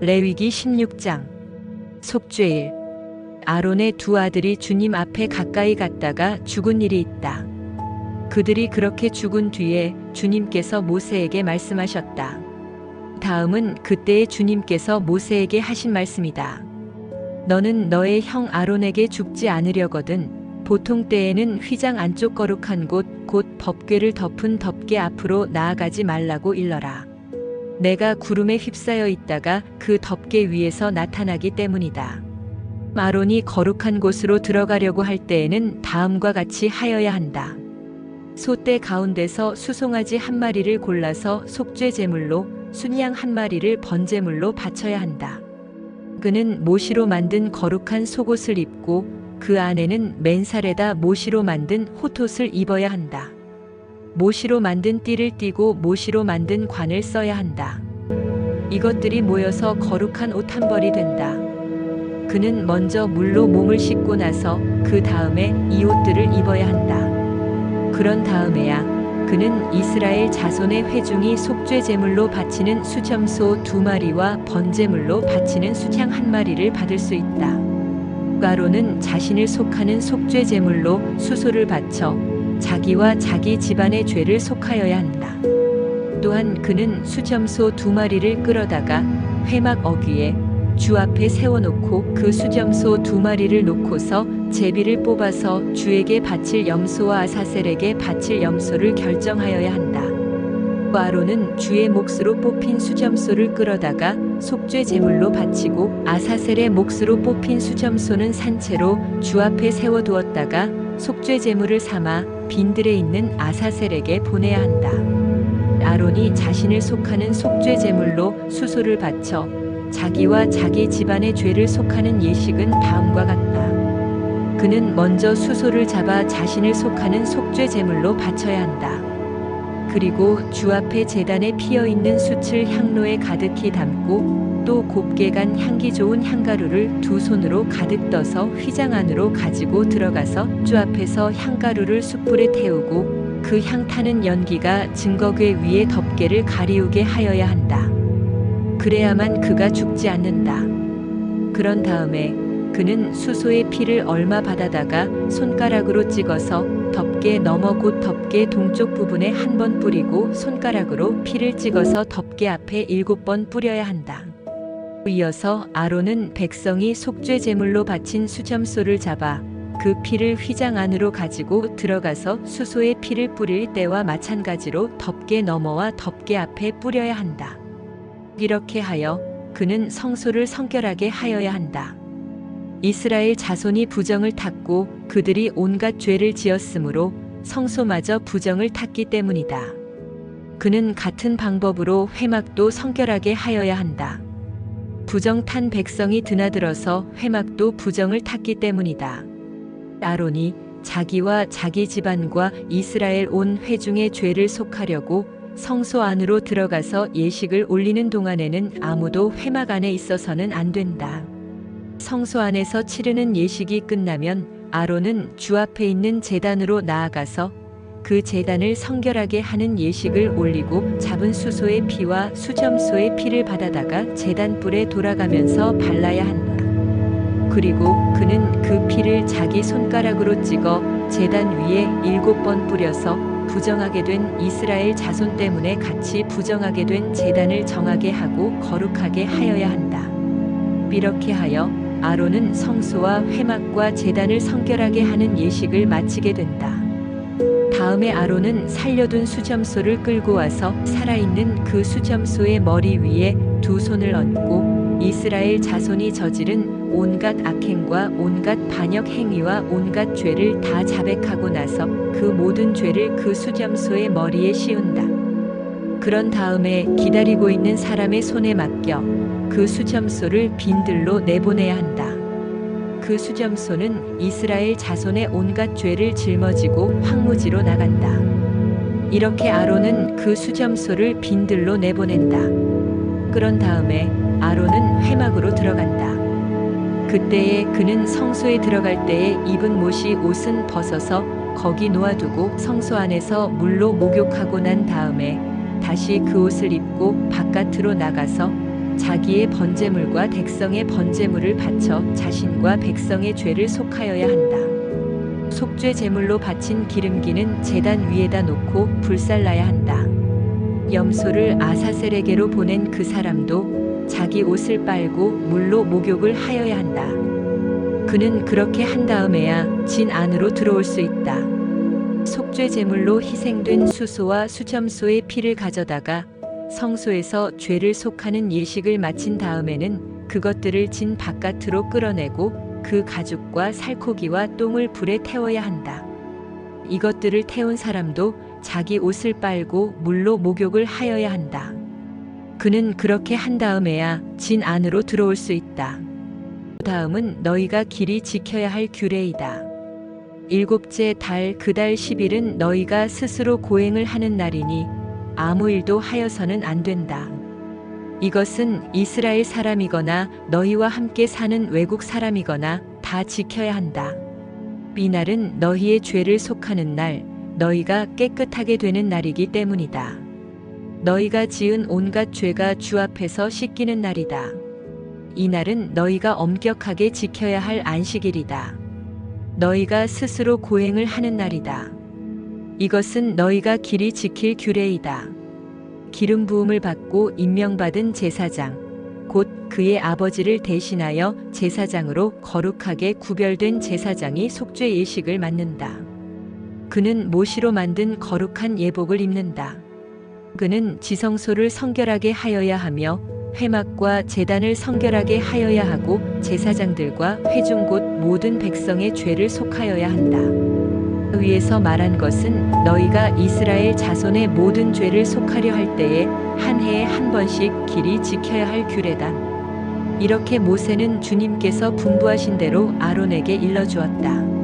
레위기 16장 속죄일 아론의 두 아들이 주님 앞에 가까이 갔다가 죽은 일이 있다. 그들이 그렇게 죽은 뒤에 주님께서 모세에게 말씀하셨다. 다음은 그때의 주님께서 모세에게 하신 말씀이다. 너는 너의 형 아론에게 죽지 않으려거든 보통 때에는 휘장 안쪽 거룩한 곳 곧 법궤를 덮은 덮개 앞으로 나아가지 말라고 일러라. 내가 구름에 휩싸여 있다가 그 덮개 위에서 나타나기 때문이다. 아론이 거룩한 곳으로 들어가려고 할 때에는 다음과 같이 하여야 한다. 소떼 가운데서 수송아지 한 마리를 골라서 속죄 제물로 순양 한 마리를 번제물로 바쳐야 한다. 그는 모시로 만든 거룩한 속옷을 입고 그 안에는 맨살에다 모시로 만든 호톳을 입어야 한다. 모시로 만든 띠를 띠고 모시로 만든 관을 써야 한다. 이것들이 모여서 거룩한 옷 한 벌이 된다. 그는 먼저 물로 몸을 씻고 나서 그 다음에 이 옷들을 입어야 한다. 그런 다음에야 그는 이스라엘 자손의 회중이 속죄 제물로 바치는 수점소 두 마리와 번제물로 바치는 수장 한 마리를 받을 수 있다. 가로는 자신을 속하는 속죄 제물로 수소를 바쳐 자기와 자기 집안의 죄를 속하여야 한다. 또한 그는 수점소 두 마리를 끌어다가 회막 어귀에 주 앞에 세워놓고 그 수점소 두 마리를 놓고서 제비를 뽑아서 주에게 바칠 염소와 아사셀에게 바칠 염소를 결정하여야 한다. 아론은 주의 몫으로 뽑힌 수점소를 끌어다가 속죄 제물로 바치고 아사셀의 몫으로 뽑힌 수점소는 산채로 주 앞에 세워두었다가 속죄 제물을 삼아 빈들에 있는 아사셀에게 보내야 한다. 아론이 자신을 속하는 속죄 제물로 수소를 바쳐 자기와 자기 집안의 죄를 속하는 예식은 다음과 같다. 그는 먼저 수소를 잡아 자신을 속하는 속죄 제물로 바쳐야 한다. 그리고 주 앞에 제단에 피어 있는 숯을 향로에 가득히 담고 또 곱게 간 향기 좋은 향가루를 두 손으로 가득 떠서 휘장 안으로 가지고 들어가서 주 앞에서 향가루를 숯불에 태우고 그 향 타는 연기가 증거궤 위에 덮개를 가리우게 하여야 한다. 그래야만 그가 죽지 않는다. 그런 다음에 그는 수소의 피를 얼마 받아다가 손가락으로 찍어서 덮개 너머 곧 덮개 동쪽 부분에 한 번 뿌리고 손가락으로 피를 찍어서 덮개 앞에 일곱 번 뿌려야 한다. 이어서 아론은 백성이 속죄 제물로 바친 수점소를 잡아 그 피를 휘장 안으로 가지고 들어가서 수소의 피를 뿌릴 때와 마찬가지로 덮개 너머와 덮개 앞에 뿌려야 한다. 이렇게 하여 그는 성소를 성결하게 하여야 한다. 이스라엘 자손이 부정을 탔고 그들이 온갖 죄를 지었으므로 성소마저 부정을 탔기 때문이다. 그는 같은 방법으로 회막도 성결하게 하여야 한다. 부정 탄 백성이 드나들어서 회막도 부정을 탔기 때문이다. 아론이 자기와 자기 집안과 이스라엘 온 회중의 죄를 속하려고 성소 안으로 들어가서 예식을 올리는 동안에는 아무도 회막 안에 있어서는 안 된다. 성소 안에서 치르는 예식이 끝나면 아론은 주 앞에 있는 제단으로 나아가서 그 제단을 성결하게 하는 예식을 올리고 잡은 수소의 피와 수점소의 피를 받아다가 제단 뿔에 돌아가면서 발라야 한다. 그리고 그는 그 피를 자기 손가락으로 찍어 제단 위에 일곱 번 뿌려서 부정하게 된 이스라엘 자손 때문에 같이 부정하게 된 제단을 정하게 하고 거룩하게 하여야 한다. 이렇게 하여 아론은 성소와 회막과 제단을 성결하게 하는 예식을 마치게 된다. 다음에 아론은 살려둔 수점소를 끌고 와서 살아있는 그 수점소의 머리 위에 두 손을 얹고 이스라엘 자손이 저지른 온갖 악행과 온갖 반역 행위와 온갖 죄를 다 자백하고 나서 그 모든 죄를 그 수점소의 머리에 씌운다. 그런 다음에 기다리고 있는 사람의 손에 맡겨 그 수점소를 빈들로 내보내야 한다. 그 수점소는 이스라엘 자손의 온갖 죄를 짊어지고 황무지로 나간다. 이렇게 아론은 그 수점소를 빈들로 내보낸다. 그런 다음에 아론은 회막으로 들어간다. 그때에 그는 성소에 들어갈 때에 입은 못이 옷은 벗어서 거기 놓아두고 성소 안에서 물로 목욕하고 난 다음에 다시 그 옷을 입고 바깥으로 나가서 자기의 번제물과 백성의 번제물을 바쳐 자신과 백성의 죄를 속하여야 한다. 속죄 제물로 바친 기름기는 제단 위에다 놓고 불살라야 한다. 염소를 아사셀에게로 보낸 그 사람도 자기 옷을 빨고 물로 목욕을 하여야 한다. 그는 그렇게 한 다음에야 진 안으로 들어올 수 있다. 속죄 제물로 희생된 수소와 수점소의 피를 가져다가 성소에서 죄를 속하는 예식을 마친 다음에는 그것들을 진 바깥으로 끌어내고 그 가죽과 살코기와 똥을 불에 태워야 한다. 이것들을 태운 사람도 자기 옷을 빨고 물로 목욕을 하여야 한다. 그는 그렇게 한 다음에야 진 안으로 들어올 수 있다. 다음은 너희가 길이 지켜야 할 규례이다. 일곱째 달 그 달 10일은 너희가 스스로 고행을 하는 날이니 아무 일도 하여서는 안 된다. 이것은 이스라엘 사람이거나 너희와 함께 사는 외국 사람이거나 다 지켜야 한다. 이 날은 너희의 죄를 속하는 날, 너희가 깨끗하게 되는 날이기 때문이다. 너희가 지은 온갖 죄가 주 앞에서 씻기는 날이다. 이 날은 너희가 엄격하게 지켜야 할 안식일이다. 너희가 스스로 고행을 하는 날이다. 이것은 너희가 길이 지킬 규례이다. 기름 부음을 받고 임명받은 제사장, 곧 그의 아버지를 대신하여 제사장으로 거룩하게 구별된 제사장이 속죄 예식을 맡는다. 그는 모시로 만든 거룩한 예복을 입는다. 그는 지성소를 성결하게 하여야 하며 회막과 제단을 성결하게 하여야 하고 제사장들과 회중 곧 모든 백성의 죄를 속하여야 한다. 위에서 말한 것은 너희가 이스라엘 자손의 모든 죄를 속하려 할 때에 한 해에 한 번씩 길이 지켜야 할 규례다. 이렇게 모세는 주님께서 분부하신 대로 아론에게 일러 주었다.